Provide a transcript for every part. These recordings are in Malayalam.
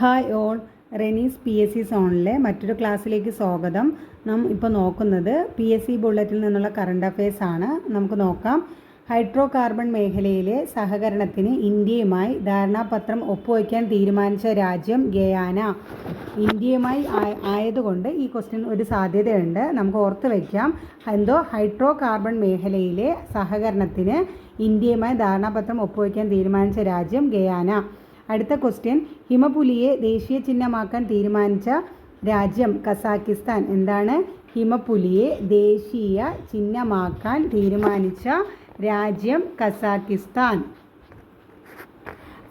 Hi all. Renees P S C സോണിലെ മറ്റൊരു ക്ലാസ്സിലേക്ക് സ്വാഗതം. നാം ഇപ്പോൾ നോക്കുന്നത് പി എസ് സി ബുള്ളറ്റിൽ നിന്നുള്ള കറണ്ട് അഫയേഴ്സ് ആണ്. നമുക്ക് നോക്കാം. ഹൈഡ്രോ കാർബൺ മേഖലയിലെ സഹകരണത്തിന് ഇന്ത്യയുമായി ധാരണാപത്രം ഒപ്പുവയ്ക്കാൻ തീരുമാനിച്ച രാജ്യം ഗയാന. ഇന്ത്യയുമായി ആയതുകൊണ്ട് ഈ ക്വസ്റ്റ്യൻ ഒരു സാധ്യതയുണ്ട്. നമുക്ക് ഓർത്ത് വയ്ക്കാം എന്തോ ഹൈഡ്രോ കാർബൺ മേഖലയിലെ സഹകരണത്തിന് ഇന്ത്യയുമായി ധാരണാപത്രം ഒപ്പുവയ്ക്കാൻ തീരുമാനിച്ച രാജ്യം ഗയാന. അടുത്ത ക്വസ്റ്റ്യൻ ഹിമപുലിയെ ദേശീയ ചിഹ്നമാക്കാൻ തീരുമാനിച്ച രാജ്യം കസാക്കിസ്ഥാൻ. എന്താണ്? ഹിമപുലിയെ ദേശീയ ചിഹ്നമാക്കാൻ തീരുമാനിച്ച രാജ്യം കസാക്കിസ്ഥാൻ.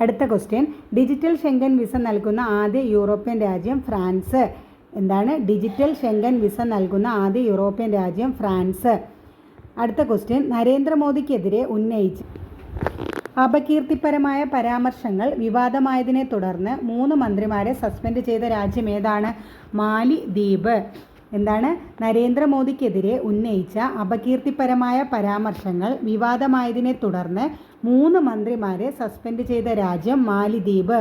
അടുത്ത ക്വസ്റ്റ്യൻ ഡിജിറ്റൽ ഷെങ്കൻ വിസ നൽകുന്ന ആദ്യ യൂറോപ്യൻ രാജ്യം ഫ്രാൻസ്. എന്താണ്? ഡിജിറ്റൽ ഷെങ്കൻ വിസ നൽകുന്ന ആദ്യ യൂറോപ്യൻ രാജ്യം ഫ്രാൻസ്. അടുത്ത ക്വസ്റ്റ്യൻ നരേന്ദ്രമോദിക്കെതിരെ ഉന്നയിച്ച അപകീർത്തിപരമായ പരാമർശങ്ങൾ വിവാദമായതിനെ തുടർന്ന് മൂന്ന് മന്ത്രിമാരെ സസ്പെൻഡ് ചെയ്ത രാജ്യം ഏതാണ്? മാലി ദ്വീപ് എന്താണ്? നരേന്ദ്രമോദിക്കെതിരെ ഉന്നയിച്ച അപകീർത്തിപരമായ പരാമർശങ്ങൾ വിവാദമായതിനെ തുടർന്ന് മൂന്ന് മന്ത്രിമാരെ സസ്പെൻഡ് ചെയ്ത രാജ്യം മാലിദ്വീപ്.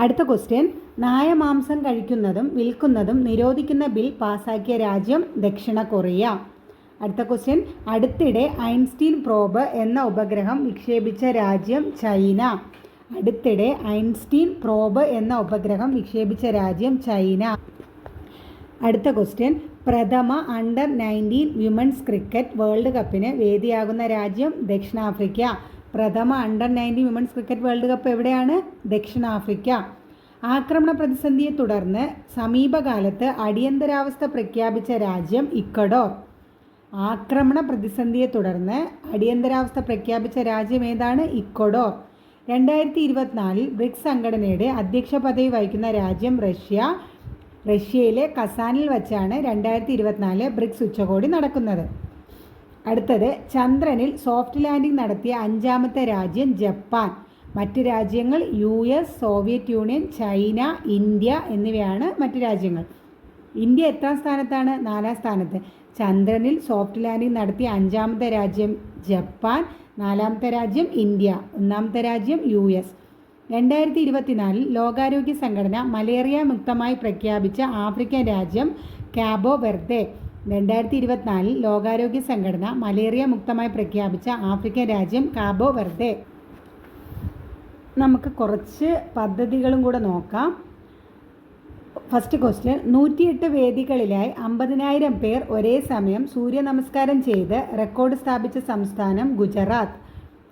അടുത്ത ക്വസ്റ്റ്യൻ. നായമാംസം കഴിക്കുന്നതും വിൽക്കുന്നതും നിരോധിക്കുന്ന ബിൽ പാസാക്കിയ രാജ്യം ദക്ഷിണ കൊറിയ. അടുത്ത ക്വസ്റ്റ്യൻ അടുത്തിടെ ഐൻസ്റ്റീൻ പ്രോബ് എന്ന ഉപഗ്രഹം വിക്ഷേപിച്ച രാജ്യം ചൈന. അടുത്തിടെ ഐൻസ്റ്റീൻ പ്രോബ് എന്ന ഉപഗ്രഹം വിക്ഷേപിച്ച രാജ്യം ചൈന. അടുത്ത ക്വസ്റ്റ്യൻ പ്രഥമ under nineteen women's cricket world കപ്പിന് വേദിയാകുന്ന രാജ്യം ദക്ഷിണാഫ്രിക്ക. പ്രഥമ under nineteen women's cricket world cup എവിടെയാണ്? ദക്ഷിണാഫ്രിക്ക. ആക്രമണ പ്രതിസന്ധിയെ തുടർന്ന് സമീപകാലത്ത് അടിയന്തരാവസ്ഥ പ്രഖ്യാപിച്ച രാജ്യം ഇക്കഡോർ ആക്രമണ പ്രതിസന്ധിയെ തുടർന്ന് അടിയന്തരാവസ്ഥ പ്രഖ്യാപിച്ച രാജ്യം ഏതാണ്? ഇക്വഡോർ. രണ്ടായിരത്തി ഇരുപത്തിനാലിൽ ബ്രിക്സ് സംഘടനയുടെ അധ്യക്ഷ പദവി വഹിക്കുന്ന രാജ്യം റഷ്യ. റഷ്യയിലെ കസാനിൽ വച്ചാണ് രണ്ടായിരത്തി ഇരുപത്തിനാല് ബ്രിക്സ് ഉച്ചകോടി നടക്കുന്നത്. അടുത്തത് ചന്ദ്രനിൽ സോഫ്റ്റ് ലാൻഡിംഗ് നടത്തിയ അഞ്ചാമത്തെ രാജ്യം ജപ്പാൻ. മറ്റ് രാജ്യങ്ങൾ U S Soviet Union China India എന്നിവയാണ് മറ്റ് രാജ്യങ്ങൾ. ഇന്ത്യ എത്രാം സ്ഥാനത്താണ്? നാലാം സ്ഥാനത്ത്. ചന്ദ്രനിൽ സോഫ്റ്റ് ലാൻഡിംഗ് നടത്തിയ അഞ്ചാമത്തെ രാജ്യം ജപ്പാൻ നാലാമത്തെ രാജ്യം ഇന്ത്യ ഒന്നാമത്തെ രാജ്യം യു എസ്. രണ്ടായിരത്തി ഇരുപത്തിനാലിൽ ലോകാരോഗ്യ സംഘടന മലേറിയ മുക്തമായി പ്രഖ്യാപിച്ച ആഫ്രിക്കൻ രാജ്യം കാബോ വെർദെ. രണ്ടായിരത്തി ഇരുപത്തിനാലിൽ ലോകാരോഗ്യ സംഘടന മലേറിയ മുക്തമായി പ്രഖ്യാപിച്ച ആഫ്രിക്കൻ രാജ്യം കാബോ വെർദെ. നമുക്ക് കുറച്ച് പദ്ധതികളും കൂടെ നോക്കാം. ഫസ്റ്റ് ക്വസ്റ്റ്യൻ നൂറ്റിയെട്ട് വേദികളിലായി അമ്പതിനായിരം പേർ ഒരേ സമയം സൂര്യ നമസ്കാരം ചെയ്ത് റെക്കോർഡ് സ്ഥാപിച്ച സംസ്ഥാനം ഗുജറാത്ത്.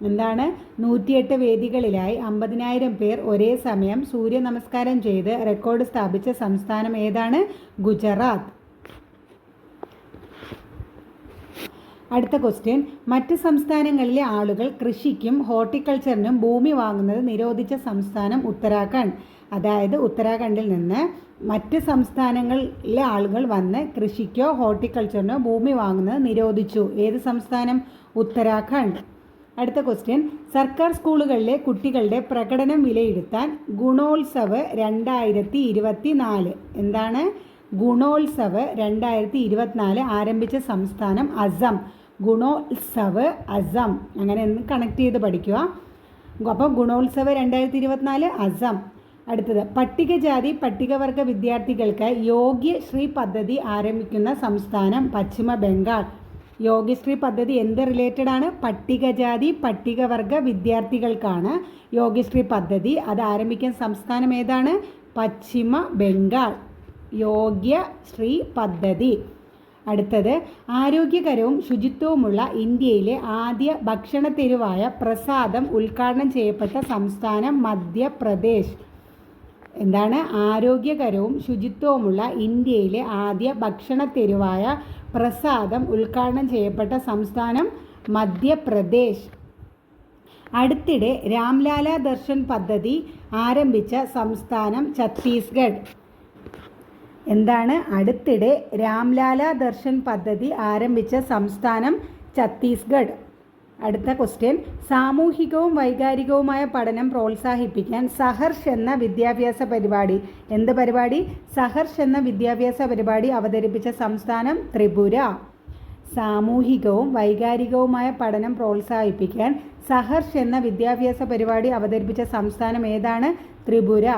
എന്താണ്? നൂറ്റിയെട്ട് വേദികളിലായി അമ്പതിനായിരം പേർ ഒരേ സമയം സൂര്യ നമസ്കാരം ചെയ്ത് റെക്കോർഡ് സ്ഥാപിച്ച സംസ്ഥാനം ഏതാണ്? ഗുജറാത്ത്. അടുത്ത ക്വസ്റ്റ്യൻ. മറ്റ് സംസ്ഥാനങ്ങളിലെ ആളുകൾ കൃഷിക്കും ഹോർട്ടിക്കൾച്ചറിനും ഭൂമി വാങ്ങുന്നത് നിരോധിച്ച സംസ്ഥാനം ഉത്തരാഖണ്ഡ്. അതായത് ഉത്തരാഖണ്ഡിൽ നിന്ന് മറ്റ് സംസ്ഥാനങ്ങളിലെ ആളുകൾ വന്ന് കൃഷിക്കോ ഹോർട്ടിക്കൾച്ചറിനോ ഭൂമി വാങ്ങുന്നത് നിരോധിച്ചു. ഏത് സംസ്ഥാനം? ഉത്തരാഖണ്ഡ്. അടുത്ത ക്വസ്റ്റ്യൻ സർക്കാർ സ്കൂളുകളിലെ കുട്ടികളുടെ പ്രകടനം വിലയിരുത്താൻ ഗുണോത്സവ് രണ്ടായിരത്തി ഇരുപത്തി നാല് എന്താണ്? ഗുണോത്സവ് രണ്ടായിരത്തി ഇരുപത്തിനാല് ആരംഭിച്ച സംസ്ഥാനം അസം. ഗുണോത്സവ് അസം. അങ്ങനെ കണക്ട് ചെയ്ത് പഠിക്കുക. അപ്പോൾ ഗുണോത്സവ് രണ്ടായിരത്തി ഇരുപത്തിനാല് അസം. അടുത്തത്. പട്ടികജാതി പട്ടികവർഗ വിദ്യാർത്ഥികൾക്ക് യോഗ്യശ്രീ പദ്ധതി ആരംഭിക്കുന്ന സംസ്ഥാനം പശ്ചിമ ബംഗാൾ. യോഗ്യശ്രീ പദ്ധതി എന്ത് റിലേറ്റഡ് ആണ്? പട്ടികജാതി പട്ടികവർഗ വിദ്യാർത്ഥികൾക്കാണ് യോഗ്യശ്രീ പദ്ധതി. അത് ആരംഭിക്കുന്ന സംസ്ഥാനം ഏതാണ്? പശ്ചിമ ബംഗാൾ. യോഗ്യശ്രീ പദ്ധതി. അടുത്തത് ആരോഗ്യകരവും ശുചിത്വവുമുള്ള ഇന്ത്യയിലെ ആദ്യ ഭക്ഷണ തെരുവായ പ്രസാദം ഉദ്ഘാടനം ചെയ്യപ്പെട്ട സംസ്ഥാനം മധ്യപ്രദേശ്. എന്താണ്? ആരോഗ്യകരവും ശുചിത്വവുമുള്ള ഇന്ത്യയിലെ ആദ്യ ഭക്ഷണ തെരുവായ പ്രസാദം ഉദ്ഘാടനം ചെയ്യപ്പെട്ട സംസ്ഥാനം മധ്യപ്രദേശ്. അടുത്തിടെ രാംലാല ദർശൻ പദ്ധതി ആരംഭിച്ച സംസ്ഥാനം ഛത്തീസ്ഗഡ്. എന്താണ്? അടുത്തിടെ രാംലാല ദർശൻ പദ്ധതി ആരംഭിച്ച സംസ്ഥാനം ഛത്തീസ്ഗഡ്. അടുത്ത ക്വസ്റ്റ്യൻ. സാമൂഹികവും വൈകാരികവുമായ പഠനം പ്രോത്സാഹിപ്പിക്കാൻ സഹർഷ് എന്ന വിദ്യാഭ്യാസ പരിപാടി. എന്ത് പരിപാടി? സഹർഷ് എന്ന വിദ്യാഭ്യാസ പരിപാടി അവതരിപ്പിച്ച സംസ്ഥാനം ത്രിപുര. സാമൂഹികവും വൈകാരികവുമായ പഠനം പ്രോത്സാഹിപ്പിക്കാൻ സഹർഷ് എന്ന വിദ്യാഭ്യാസ പരിപാടി അവതരിപ്പിച്ച സംസ്ഥാനം ഏതാണ്? ത്രിപുര.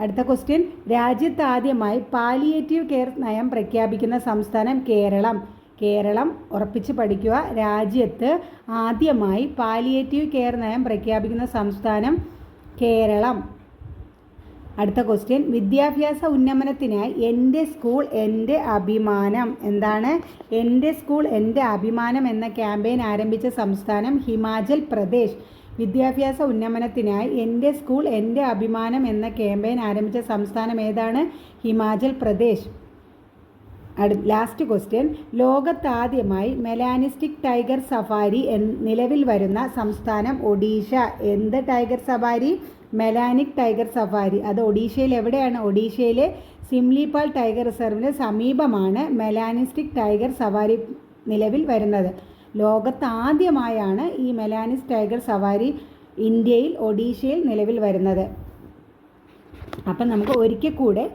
അടുത്ത ക്വസ്റ്റ്യൻ. രാജ്യത്താദ്യമായി പാലിയേറ്റീവ് കെയർ നയം പ്രഖ്യാപിക്കുന്ന സംസ്ഥാനം കേരളം. കേരളം ഉറപ്പിച്ച് പഠിക്കുക. രാജ്യത്ത് ആദ്യമായി പാലിയേറ്റീവ് കെയർ നയം പ്രഖ്യാപിക്കുന്ന സംസ്ഥാനം കേരളം. അടുത്ത ക്വസ്റ്റ്യൻ വിദ്യാഭ്യാസ ഉന്നമനത്തിനായി എന്റെ സ്കൂൾ എന്റെ അഭിമാനം. എന്താണ്? എന്റെ സ്കൂൾ എന്റെ അഭിമാനം എന്ന ക്യാമ്പയിൻ ആരംഭിച്ച സംസ്ഥാനം ഹിമാചൽ പ്രദേശ്. വിദ്യാഭ്യാസ ഉന്നമനത്തിനായി എന്റെ സ്കൂൾ എന്റെ അഭിമാനം എന്ന ക്യാമ്പയിൻ ആരംഭിച്ച സംസ്ഥാനം ഏതാണ്? ഹിമാചൽ പ്രദേശ്. അടു ലാസ്റ്റ് ക്വസ്റ്റ്യൻ ലോകത്താദ്യമായി മെലാനിസ്റ്റിക് ടൈഗർ സഫാരി എൻ നിലവിൽ വരുന്ന സംസ്ഥാനം ഒഡീഷ. എന്ത് tiger safari melanic tiger safari അത് ഒഡീഷയിൽ എവിടെയാണ്? ഒഡീഷയിലെ സിംലിപാൽ ടൈഗർ റിസർവിന് സമീപമാണ് മെലാനിസ്റ്റിക് ടൈഗർ സവാരി നിലവിൽ വരുന്നത്. ലോകത്താദ്യമായാണ് ഈ മെലാനിസ് ടൈഗർ സവാരി ഇന്ത്യയിൽ ഒഡീഷയിൽ നിലവിൽ വരുന്നത്. അപ്പം നമുക്ക് ഒരിക്കൽ കൂടെ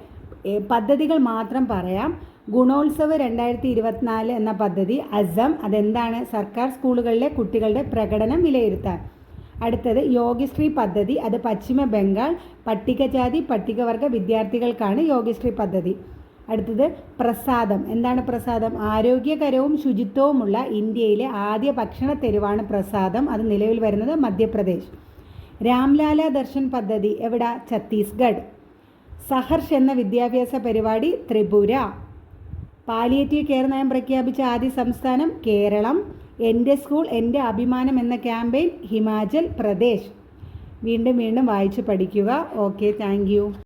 പദ്ധതികൾ മാത്രം പറയാം. ഗുണോത്സവ് രണ്ടായിരത്തി ഇരുപത്തിനാല് എന്ന പദ്ധതി അസം അതെന്താണ്? സർക്കാർ സ്കൂളുകളിലെ കുട്ടികളുടെ പ്രകടനം വിലയിരുത്താൻ. അടുത്തത് യോഗശ്രീ പദ്ധതി അത് പശ്ചിമ ബംഗാൾ പട്ടികജാതി പട്ടികവർഗ വിദ്യാർത്ഥികൾക്കാണ് യോഗശ്രീ പദ്ധതി. അടുത്തത് പ്രസാദം എന്താണ് പ്രസാദം? ആരോഗ്യകരവും ശുചിത്വവുമുള്ള ഇന്ത്യയിലെ ആദ്യ ഭക്ഷണ തെരുവാണ് പ്രസാദം അത് നിലവിൽ വരുന്നത് മധ്യപ്രദേശ്. രാംലാല ദർശൻ പദ്ധതി എവിടെ? ഛത്തീസ്ഗഡ്. സഹർഷ് എന്ന വിദ്യാഭ്യാസ പരിപാടി ത്രിപുര. പാലിയേറ്റീവ് കെയർ നയം പ്രഖ്യാപിച്ച ആദ്യ സംസ്ഥാനം കേരളം എന്റെ സ്കൂൾ എന്റെ അഭിമാനം എന്ന ക്യാമ്പയിൻ ഹിമാചൽ പ്രദേശ്. വീണ്ടും വീണ്ടും വായിച്ച് പഠിക്കുക. Okay thank